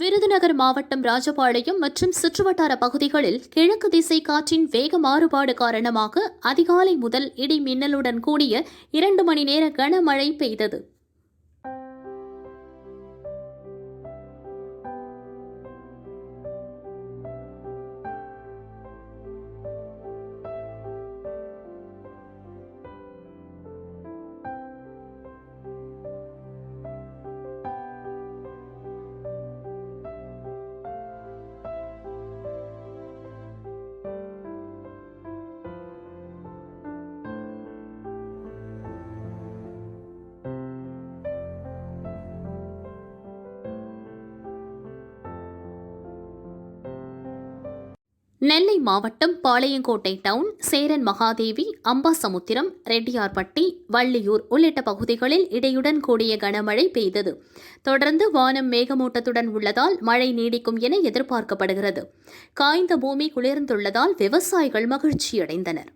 விருதுநகர் மாவட்டம் ராஜபாளையம் மற்றும் சுற்றுவட்டார பகுதிகளில் கிழக்கு திசை காற்றின் வேக மாறுபாடு காரணமாக அதிகாலை முதல் இடி மின்னலுடன் கூடிய இரண்டு மணி நேர கனமழை பெய்தது. நெல்லை மாவட்டம் பாளையங்கோட்டை டவுன் சேரன் மகாதேவி அம்பாசமுத்திரம் ரெட்டியார்பட்டி வள்ளியூர் உள்ளிட்ட பகுதிகளில் இடையுடன் கூடிய கனமழை பெய்தது. தொடர்ந்து வானம் மேகமூட்டத்துடன் உள்ளதால் மழை நீடிக்கும் என எதிர்பார்க்கப்படுகிறது. காய்ந்த பூமி குளிர்ந்துள்ளதால் விவசாயிகள் மகிழ்ச்சியடைந்தனர்.